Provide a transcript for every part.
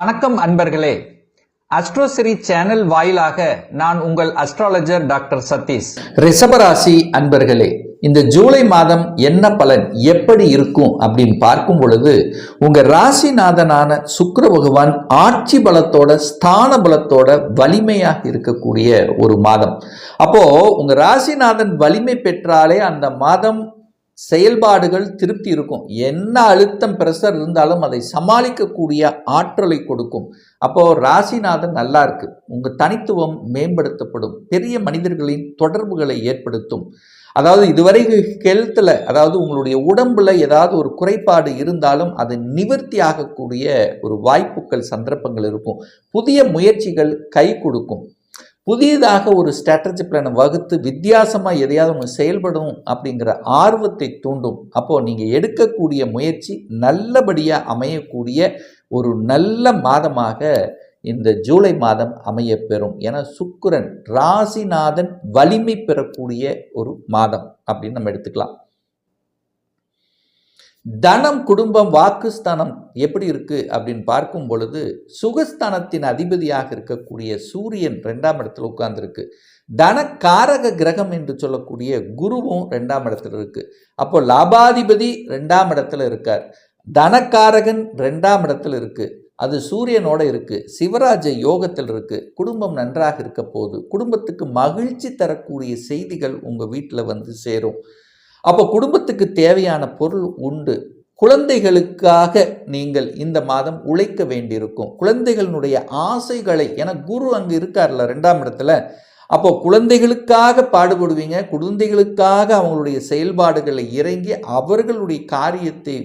வணக்கம் அன்பர்களே. அஸ்ட்ரோசிரி சேனல் வாயிலாக நான் உங்கள் அஸ்ட்ராலஜர் டாக்டர் சதீஷ். ரிஷபராசி அன்பர்களே இந்த ஜூலை மாதம் என்ன பலன் எப்படி இருக்கும் அப்படின்னு பார்க்கும் பொழுது உங்க ராசிநாதனான சுக்கர பகவான் ஆட்சி பலத்தோட ஸ்தான பலத்தோட வலிமையாக இருக்கக்கூடிய ஒரு மாதம். அப்போ உங்க ராசிநாதன் வலிமை பெற்றாலே அந்த மாதம் செயல்பாடுகள் திருப்தி இருக்கும். என்ன அழுத்தம் பிரஷர் இருந்தாலும் அதை சமாளிக்கக்கூடிய ஆற்றலை கொடுக்கும். அப்போ ராசிநாதன் நல்லா இருக்கு. உங்கள் தனித்துவம் மேம்படுத்தப்படும். பெரிய மனிதர்களின் தொடர்புகளை ஏற்படுத்தும். அதாவது இதுவரை ஹெல்த்தில் அதாவது உங்களுடைய உடம்புல ஏதாவது ஒரு குறைபாடு இருந்தாலும் அது நிவர்த்தி ஆகக்கூடிய ஒரு வாய்ப்புகள் சந்தர்ப்பங்கள் இருக்கும். புதிய முயற்சிகள் கை கொடுக்கும். புதியதாக ஒரு ஸ்ட்ராட்டஜி பிளானை வகுத்து வித்தியாசமாக எதையாவது ஒன்று செயல்படும் அப்படிங்கிற ஆர்வத்தை தூண்டும். அப்போது நீங்கள் எடுக்கக்கூடிய முயற்சி நல்லபடியாக அமையக்கூடிய ஒரு நல்ல மாதமாக இந்த ஜூலை மாதம் அமைய பெறும் என சுக்கிரன் ராசிநாதன் வலிமை பெறக்கூடிய ஒரு மாதம் அப்படின்னு நம்ம எடுத்துக்கலாம். தனம் குடும்பம் வாக்குஸ்தானம் எப்படி இருக்கு அப்படின்னு பார்க்கும் பொழுது சுகஸ்தானத்தின் அதிபதியாக இருக்கக்கூடிய சூரியன் ரெண்டாம் இடத்துல உட்கார்ந்துருக்கு. தனக்காரக கிரகம் என்று சொல்லக்கூடிய குருவும் ரெண்டாம் இடத்துல இருக்கு. அப்போ லாபாதிபதி ரெண்டாம் இடத்துல இருக்கார். தனக்காரகன் ரெண்டாம் இடத்துல இருக்கு. அது சூரியனோட இருக்கு. சிவராஜ யோகத்தில் இருக்கு. குடும்பம் நன்றாக இருக்க போகுது குடும்பத்துக்கு மகிழ்ச்சி தரக்கூடிய செய்திகள் உங்க வீட்டில் வந்து சேரும். அப்போ குடும்பத்துக்கு தேவையான பொருள் உண்டு. குழந்தைகளுக்காக நீங்கள் இந்த மாதம் உழைக்க வேண்டியிருக்கும். குழந்தைகளினுடைய ஆசைகளை என குரு அங்கு இருக்கார்ல ரெண்டாம் இடத்துல. அப்போ குழந்தைகளுக்காக பாடுபடுவீங்க குழந்தைகளுக்காக அவங்களுடைய செயல்பாடுகளை இறங்கி அவர்களுடைய காரியத்தை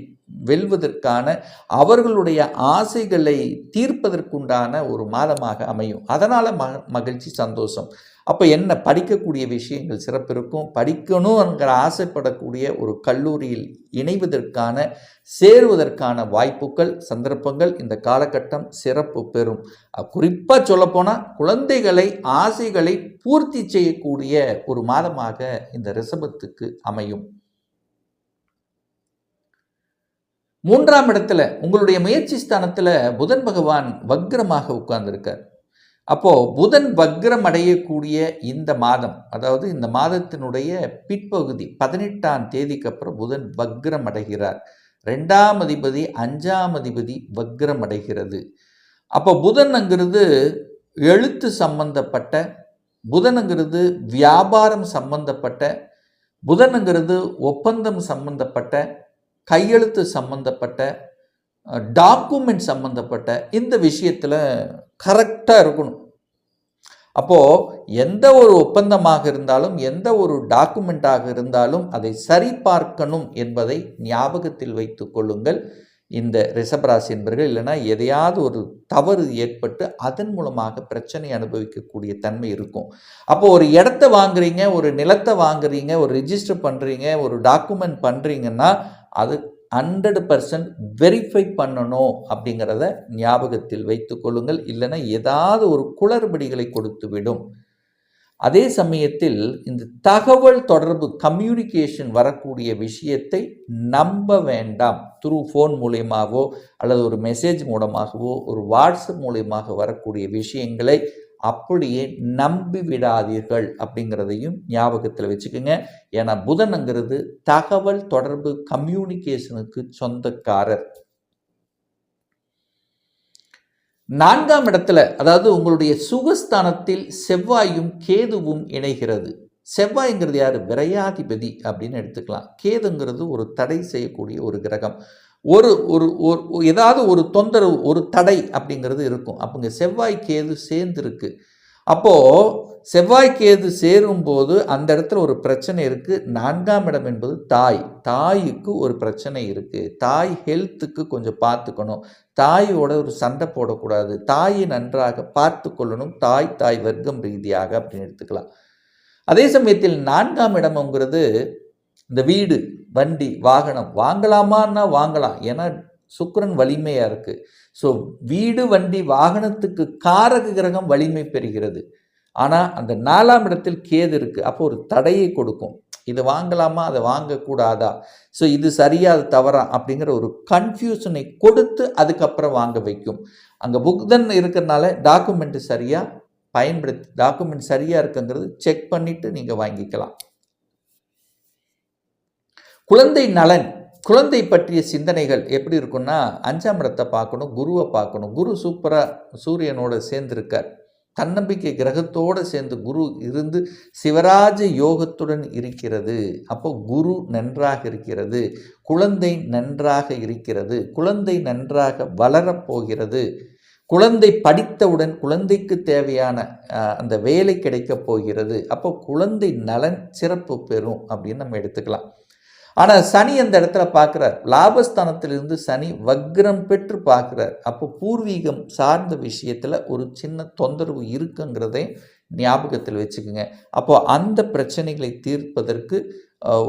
வெல்வதற்கான அவர்களுடைய ஆசைகளை தீர்ப்பதற்குண்டான ஒரு மாதமாக அமையும். அதனால் ம மகிழ்ச்சி சந்தோஷம். அப்போ என்ன? படிக்கக்கூடிய விஷயங்கள் சிறப்பு இருக்கும் படிக்கணுங்கிற ஆசைப்படக்கூடிய ஒரு கல்லூரியில் இணைவதற்கான சேருவதற்கான வாய்ப்புகள் சந்தர்ப்பங்கள் இந்த காலகட்டம் சிறப்பு பெறும். குறிப்பாக சொல்லப்போனால் குழந்தைகளை ஆசைகளை பூர்த்தி செய்யக்கூடிய ஒரு மாதமாக இந்த ரிசபத்துக்கு அமையும். மூன்றாம் இடத்துல உங்களுடைய முயற்சி ஸ்தானத்தில் புதன் பகவான் வக்ரமாக உட்கார்ந்துருக்கார். அப்போது புதன் வக்ரம் அடையக்கூடிய இந்த மாதம் அதாவது இந்த மாதத்தினுடைய பிற்பகுதி பதினெட்டாம் தேதிக்கு அப்புறம் புதன் வக்ரம் அடைகிறார். ரெண்டாம் அதிபதி அஞ்சாம் அதிபதி வக்ரம் அடைகிறது. அப்போ புதன்ங்கிறது எழுத்து சம்பந்தப்பட்ட புதனுங்கிறது வியாபாரம் சம்பந்தப்பட்ட புதனுங்கிறது ஒப்பந்தம் சம்பந்தப்பட்ட கையெழுத்து சம்பந்தப்பட்ட டாக்குமெண்ட் சம்பந்தப்பட்ட இந்த விஷயத்தில் கரெக்டாக இருக்கணும். அப்போது எந்த ஒரு ஒப்பந்தமாக இருந்தாலும் எந்த ஒரு டாக்குமெண்ட்டாக இருந்தாலும் அதை சரிபார்க்கணும் என்பதை ஞாபகத்தில் வைத்து கொள்ளுங்கள். இந்த ரிஷபராசி என்பர்கள் இல்லைன்னா எதையாவது ஒரு தவறு ஏற்பட்டு அதன் மூலமாக பிரச்சனை அனுபவிக்கக்கூடிய தன்மை இருக்கும். அப்போ ஒரு இடத்த வாங்குறீங்க ஒரு நிலத்தை வாங்குறீங்க ஒரு ரிஜிஸ்டர் பண்ணுறீங்க ஒரு டாக்குமெண்ட் பண்ணுறீங்கன்னா அது ஹண்ட்ரட் பர்சன்ட் வெரிஃபை பண்ணணும் அப்படிங்கிறத ஞாபகத்தில் வைத்து கொள்ளுங்கள். இல்லைன்னா ஏதாவது ஒரு குளறுபடிகளை கொடுத்து விடும். அதே சமயத்தில் இந்த தகவல் தொடர்பு கம்யூனிகேஷன் வரக்கூடிய விஷயத்தை நம்ப வேண்டாம். த்ரூ ஃபோன் மூலியமாகவோ அல்லது ஒரு மெசேஜ் மூலமாகவோ ஒரு வாட்ஸ்அப் மூலியமாக வரக்கூடிய விஷயங்களை அப்படியே நம்பி விடாதீர்கள் அப்படிங்கிறதையும் ஞாபகத்தில் வச்சுக்கோங்க. ஏன்னா புதனுங்கிறது தகவல் தொடர்பு கம்யூனிகேஷனுக்கு சொந்தக்காரர். நான்காம் இடத்துல அதாவது உங்களுடைய சுகஸ்தானத்தில் செவ்வாயும் கேதுவும் இணைகிறது. செவ்வாய்ங்கிறது யார்? விரையாதிபதி அப்படின்னு எடுத்துக்கலாம். கேதுங்கிறது ஒரு தடை செய்யக்கூடிய ஒரு கிரகம். ஒரு ஒரு ஒரு ஏதாவது ஒரு தொந்தரவு ஒரு தடை அப்படிங்கிறது இருக்கும். அப்போங்க செவ்வாய் கேது சேர்ந்துருக்கு. அப்போது செவ்வாய் கேது சேரும்போது அந்த இடத்துல ஒரு பிரச்சனை இருக்குது நான்காம் இடம் என்பது தாய். தாய்க்கு ஒரு பிரச்சனை இருக்குது தாய் ஹெல்த்துக்கு கொஞ்சம் பார்த்துக்கணும். தாயோட ஒரு சண்டை போடக்கூடாது. தாயை நன்றாக பார்த்து கொள்ளணும் தாய் தாய் வர்க்கம் ரீதியாக அப்படின்னு எடுத்துக்கலாம். அதே சமயத்தில் நான்காம் இடம்ங்கிறது இந்த வீடு வண்டி வாகனம் வாங்கலாமான்னா வாங்கலாம். ஏன்னா சுக்கரன் வலிமையாக இருக்குது ஸோ வீடு வண்டி வாகனத்துக்கு காரக கிரகம் வலிமை பெறுகிறது. ஆனால் அந்த நாலாம் இடத்தில் கேது இருக்குது அப்போ ஒரு தடையை கொடுக்கும். இது வாங்கலாமா? அதை வாங்கக்கூடாதா? ஸோ இது சரியா அது தவறா? அப்படிங்கிற ஒரு கன்ஃபியூஷனை கொடுத்து அதுக்கப்புறம் வாங்க வைக்கும். அங்கே புக்தன் இருக்கிறனால டாக்குமெண்ட் சரியாக பயன்படுத்தி டாக்குமெண்ட் சரியாக இருக்குங்கிறது செக் பண்ணிவிட்டு நீங்கள் வாங்கிக்கலாம். குழந்தை நலன் குழந்தை பற்றிய சிந்தனைகள் எப்படி இருக்குன்னா அஞ்சாம் இடத்தை பார்க்கணும் குருவை பார்க்கணும். குரு சூப்பராக சூரியனோட சேர்ந்திருக்கார். தன்னம்பிக்கை கிரகத்தோடு சேர்ந்து குரு இருந்து சிவராஜ யோகத்துடன் இருக்கிறது. அப்போ குரு நன்றாக இருக்கிறது. குழந்தை நன்றாக இருக்கிறது. குழந்தை நன்றாக வளரப்போகிறது குழந்தை படித்தவுடன் குழந்தைக்கு தேவையான அந்த வேலை கிடைக்கப் போகிறது. அப்போ குழந்தை நலன் சிறப்பு பெறும் அப்படின்னு நம்ம எடுத்துக்கலாம். ஆனால் சனி அந்த இடத்துல பார்க்குறார் லாபஸ்தானத்திலிருந்து சனி வக்ரம் பெற்று பார்க்குறார். அப்போ பூர்வீகம் சார்ந்த விஷயத்தில் ஒரு சின்ன தொந்தரவு இருக்குங்கிறதை ஞாபகத்தில் வச்சுக்கோங்க. அப்போ அந்த பிரச்சனைகளை தீர்ப்பதற்கு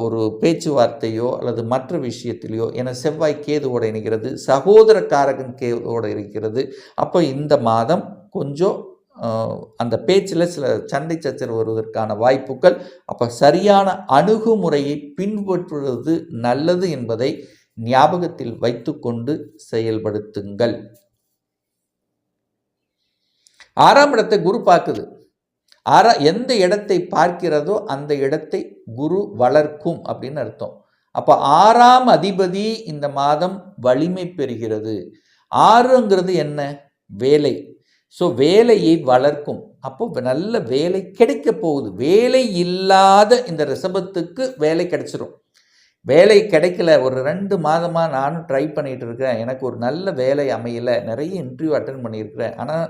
ஒரு பேச்சுவார்த்தையோ அல்லது மற்ற விஷயத்திலையோ என செவ்வாய் கேதுவோடு இணைகிறது சகோதர காரகன் கேதுவோடு இருக்கிறது. அப்போ இந்த மாதம் கொஞ்சம் அந்த பேச்சில் சில சண்டை சச்சரவு வருவதற்கான வாய்ப்புகள். அப்போ சரியான அணுகுமுறையை பின்பற்றுவது நல்லது என்பதை ஞாபகத்தில் வைத்துக்கொண்டு செயல்படுத்துங்கள். ஆறாம் இடத்தை குரு பார்க்குது. ஆறா எந்த இடத்தை பார்க்கிறதோ அந்த இடத்தை குரு வளர்க்கும் அப்படின்னு அர்த்தம். அப்போ ஆறாம் அதிபதி இந்த மாதம் வலிமை பெறுகிறது. ஆறுங்கிறது என்ன? வேலை. ஸோ வேலையை வளர்க்கும். அப்போ நல்ல வேலை கிடைக்க போகுது. வேலை இல்லாத இந்த ரிசபத்துக்கு வேலை கிடைச்சிரும். வேலை கிடைக்கல. ஒரு ரெண்டு மாதமாக நானும் ட்ரை பண்ணிகிட்டு இருக்கிறேன். எனக்கு ஒரு நல்ல வேலை அமையலை. நிறைய இன்டர்வியூ அட்டன் பண்ணியிருக்கிறேன். ஆனால்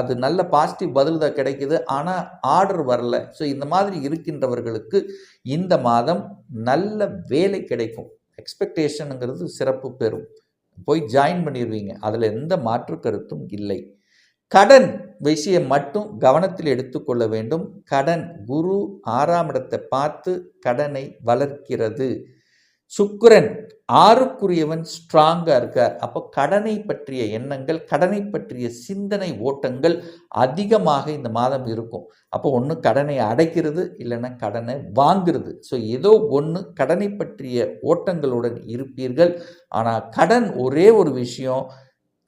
அது நல்ல பாசிட்டிவ் பதில் தான் கிடைக்குது. ஆனால் ஆர்டர் வரல. ஸோ இந்த மாதிரி இருக்கின்றவர்களுக்கு இந்த மாதம் நல்ல வேலை கிடைக்கும். எக்ஸ்பெக்டேஷனுங்கிறது சிறப்பு பெறும். போய் ஜாயின் பண்ணிடுவீங்க அதில் எந்த மாற்று கருத்தும் இல்லை. கடன் விஷயம் மட்டும் கவனத்தில் எடுத்துக்கொள்ள வேண்டும். கடன் குரு ஆறாம் இடத்தை பார்த்து கடனை வளர்க்கிறது. சுக்கரன் ஆறுக்குரியவன் ஸ்ட்ராங்காக இருக்கார். அப்போ கடனை பற்றிய எண்ணங்கள் கடனை பற்றிய சிந்தனை ஓட்டங்கள் அதிகமாக இந்த மாதம் இருக்கும். அப்போ ஒன்று கடனை அடைக்கிறது இல்லைன்னா கடனை வாங்கிறது. ஸோ ஏதோ ஒன்று கடனை பற்றிய ஓட்டங்களுடன் இருப்பீர்கள். ஆனால் கடன் ஒரே ஒரு விஷயம்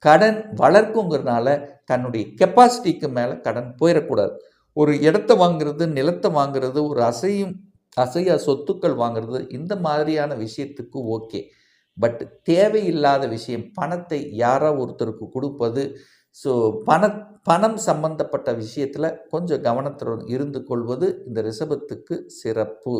கடன் வளர்க்குங்கிறதுனால தன்னுடைய கெப்பாசிட்டிக்கு மேலே கடன் போயிடக்கூடாது. ஒரு இடத்த வாங்குறது நிலத்தை வாங்குறது ஒரு அசையும் அசையா சொத்துக்கள் வாங்குறது இந்த மாதிரியான விஷயத்துக்கு ஓகே. பட் தேவையில்லாத விஷயம் பணத்தை யாரோ ஒருத்தருக்கு கொடுப்பது ஸோ பண பணம் சம்பந்தப்பட்ட விஷயத்தில் கொஞ்சம் கவனத்துடன் இருந்து கொள்வது இந்த ரிஷபத்துக்கு சிறப்பு.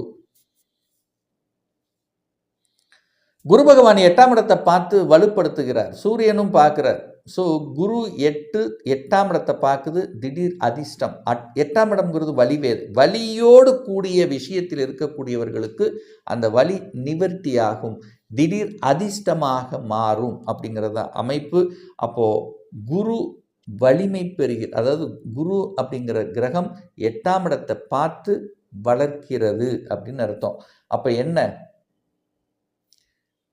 குரு பகவான் எட்டாம் இடத்தை பார்த்து வலுப்படுத்துகிறார். சூரியனும் பார்க்குறார். ஸோ குரு எட்டு எட்டாம் இடத்தை பார்க்குது திடீர் அதிர்ஷ்டம். அட் எட்டாம் இடம்ங்கிறது வலிவேது வலியோடு கூடிய விஷயத்தில் இருக்கக்கூடியவர்களுக்கு அந்த வலி நிவர்த்தியாகும். திடீர் அதிர்ஷ்டமாக மாறும் அப்படிங்கிறத அமைப்பு. அப்போது குரு வலிமை பெறுகிற அதாவது குரு அப்படிங்கிற கிரகம் எட்டாம் இடத்தை பார்த்து வளர்க்கிறது அப்படின்னு அர்த்தம். அப்போ என்ன?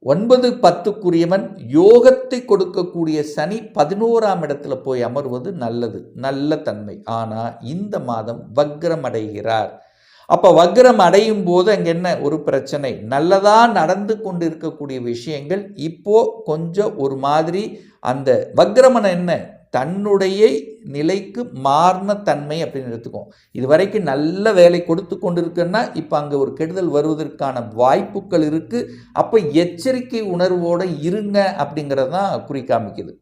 ஒன்பது பத்துக்குரியவன் யோகத்தை கொடுக்கக்கூடிய சனி பதினோராம் இடத்துல போய் அமர்வது நல்லது நல்ல தன்மை. ஆனால் இந்த மாதம் வக்ரம் அடைகிறார். அப்போ வக்ரம் அடையும் போது அங்கே என்ன? ஒரு பிரச்சனை. நல்லதாக நடந்து கொண்டு இருக்கக்கூடிய விஷயங்கள் இப்போ கொஞ்சம் ஒரு மாதிரி அந்த வக்ரமனை என்ன? தன்னுடைய நிலைக்கு மாறின தன்மை அப்படின்னு எடுத்துக்கும் இது வரைக்கும் நல்ல வேலை கொடுத்து கொண்டிருக்குன்னா இப்போ அங்கே ஒரு கெடுதல் வருவதற்கான வாய்ப்புகள் இருக்குது அப்போ எச்சரிக்கை உணர்வோடு இருங்க அப்படிங்கிறது தான் குறிக்காமிக்குது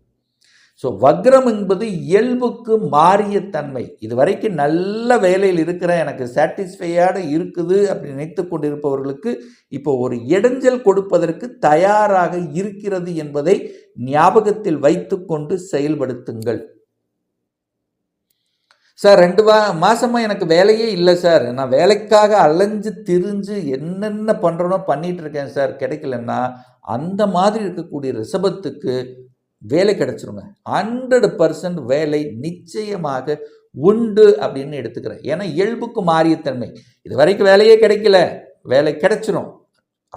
ஸோ வக்ரம் என்பது இயல்புக்கு மாறிய தன்மை. இது வரைக்கும் நல்ல வேலையில் இருக்கிற எனக்கு சாட்டிஸ்ஃபையாக இருக்குது அப்படி நினைத்து கொண்டிருப்பவர்களுக்கு இப்போ ஒரு இடைஞ்சல் கொடுப்பதற்கு தயாராக இருக்கிறது என்பதை ஞாபகத்தில் வைத்துக்கொண்டு செயல்படுத்துங்கள். சார் ரெண்டு வா மாதமாக எனக்கு வேலையே இல்லை சார். நான் வேலைக்காக அலைஞ்சு திரிஞ்சு என்னென்ன பண்ணுறனோ பண்ணிகிட்டு இருக்கேன் சார். கிடைக்கலன்னா அந்த மாதிரி இருக்கக்கூடிய ரிசபத்துக்கு வேலை கிடச்சிருங்க. ஹண்ட்ரட் பர்சன்ட் வேலை நிச்சயமாக உண்டு அப்படின்னு எடுத்துக்கிறேன். ஏன்னா இயல்புக்கு மாறியத்தன்மை இது வரைக்கும் வேலையே கிடைக்கல. வேலை கிடைச்சிரும்.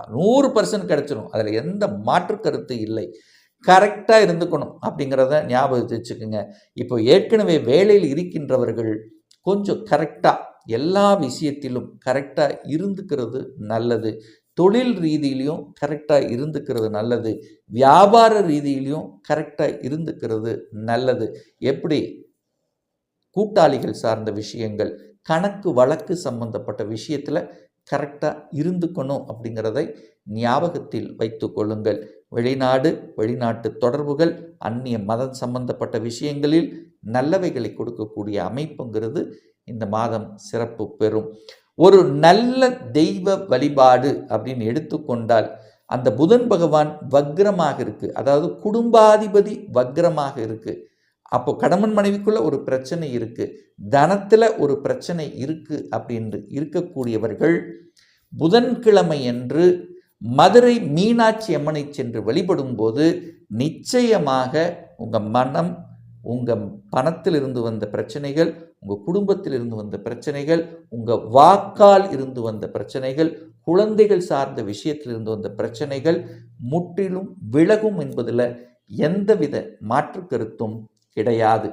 நூறு பர்சன்ட் கிடைச்சிரும். அதில் எந்த மாற்று கருத்து இல்லை. கரெக்டாக இருந்துக்கணும் அப்படிங்கிறத ஞாபகத்து வச்சுக்கோங்க. இப்போ ஏற்கனவே வேலையில் இருக்கின்றவர்கள் கொஞ்சம் கரெக்டாக எல்லா விஷயத்திலும் கரெக்டாக இருந்துக்கிறது நல்லது. தொழில் ரீதியிலையும் கரெக்டாக இருந்துக்கிறது நல்லது. வியாபார ரீதியிலையும் கரெக்டாக இருந்துக்கிறது நல்லது. எப்படி? கூட்டாளிகள் சார்ந்த விஷயங்கள் கணக்கு வழக்கு சம்பந்தப்பட்ட விஷயத்தில் கரெக்டாக இருந்துக்கணும் அப்படிங்கிறதை ஞாபகத்தில் வைத்து கொள்ளுங்கள். வெளிநாடு வெளிநாட்டு தொடர்புகள் அந்நிய மதம் சம்பந்தப்பட்ட விஷயங்களில் நல்லவைகளை கொடுக்கக்கூடிய அமைப்புங்கிறது இந்த மாதம் சிறப்பு பெறும். ஒரு நல்ல தெய்வ வழிபாடு அப்படின்னு எடுத்துக்கொண்டால் அந்த புதன் பகவான் வக்ரமாக இருக்குது அதாவது குடும்பாதிபதி வக்ரமாக இருக்குது அப்போ கடமன் மனைவிக்குள்ள ஒரு பிரச்சனை இருக்குது தனத்தில் ஒரு பிரச்சனை இருக்குது அப்படின்னு இருக்கக்கூடியவர்கள் புதன்கிழமை என்று மதுரை மீனாட்சி அம்மனை சென்று வழிபடும் போது நிச்சயமாக உங்கள் மனம் உங்கள் பணத்திலிருந்து வந்த பிரச்சனைகள் உங்கள் குடும்பத்தில் இருந்து வந்த பிரச்சனைகள் உங்கள் வாக்கால் இருந்து வந்த பிரச்சனைகள் குழந்தைகள் சார்ந்த விஷயத்தில் இருந்து வந்த பிரச்சனைகள் முற்றிலும் விலகும் என்பதில் எந்தவித மாற்று கருத்தும் கிடையாது.